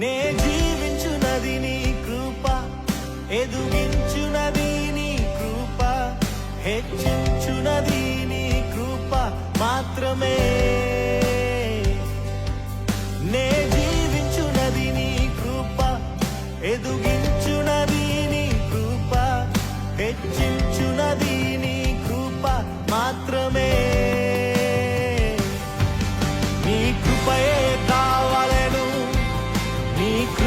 నే జీవించునది నీ కృప ఎదుగించునది నీ కృప హెచ్చించునది నీ కృప మాత్రమే. నే జీవించునది నీ కృప ఎదుగించునది నీ కృప హెచ్చించు me